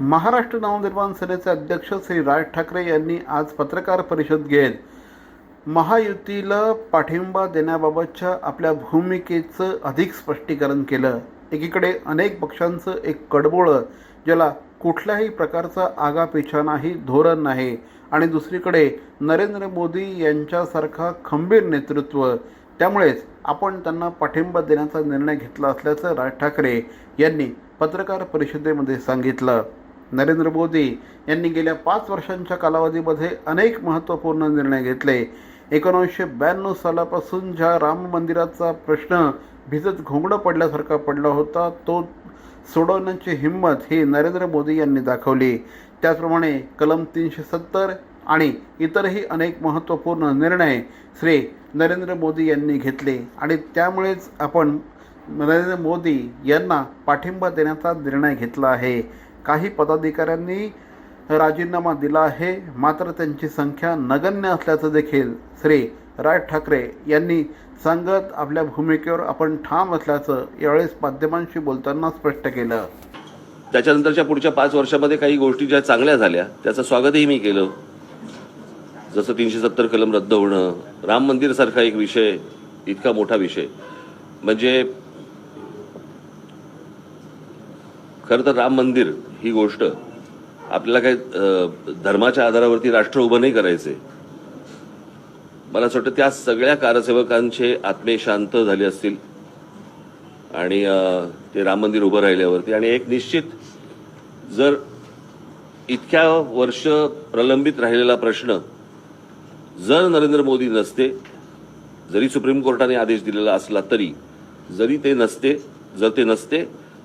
महाराष्ट्र नवनिर्माण सेनेचे अध्यक्ष श्री राज ठाकरे यांनी आज पत्रकार परिषद घेत महायुतीला पाठिंबा देण्याबाबतच्या आपल्या भूमिकेचं अधिक स्पष्टीकरण केलं. एकीकडे अनेक पक्षांचं एक कडबोळं ज्याला कुठल्याही प्रकारचा आगापिछा नाही धोरण नाही आणि दुसरीकडे नरेंद्र मोदी यांच्यासारखा खंबीर नेतृत्व त्यामुळेच आपण त्यांना पाठिंबा देण्याचा निर्णय घेतला असल्याचं राज ठाकरे यांनी पत्रकार परिषदेमध्ये सांगितलं. नरेंद्र मोदी यांनी गेल्या पाच वर्षांच्या कालावधीमध्ये अनेक महत्त्वपूर्ण निर्णय घेतले. एकोणीसशे ब्याण्णव सालापासून ज्या राम मंदिराचा प्रश्न भिजत घोंगडं पडल्यासारखा पडला होता तो सोडवण्याची हिंमत ही नरेंद्र मोदी यांनी दाखवली. त्याचप्रमाणे कलम तीनशे सत्तर आणि इतरही अनेक महत्त्वपूर्ण निर्णय श्री नरेंद्र मोदी यांनी घेतले आणि त्यामुळेच आपण नरेंद्र मोदी यांना पाठिंबा देण्याचा निर्णय घेतला आहे. काही पदाधिकाऱ्यांनी राजीनामा दिला आहे. मात्र त्यांची संख्या नगण्य असल्याचं देखील श्री राज ठाकरे यांनी सांगत आपल्या भूमिकेवर आपण ठाम असल्याचं यावेळेस माध्यमांशी बोलताना स्पष्ट केलं. त्याच्यानंतरच्या पुढच्या पाच वर्षामध्ये काही गोष्टी ज्या चांगल्या झाल्या त्याचं स्वागतही मी केलं. जसं तीनशे सत्तर कलम रद्द होणं राम मंदिरसारखा एक विषय इतका मोठा विषय. म्हणजे खरं तर राम मंदिर ही गोष्ट आपल्याला काही धर्माच्या आधारावरती राष्ट्र उभं नाही करायचे मला असं वाटतं त्या सगळ्या कारसेवकांचे आत्मे शांत झाले असतील आणि ते राम मंदिर उभं राहिल्यावरती. आणि एक निश्चित जर इतक्या वर्ष प्रलंबित राहिलेला प्रश्न जर नरेंद्र मोदी नसते जरी सुप्रीम कोर्टाने आदेश दिलेला असला तरी जरी ते नसते जर ते नसते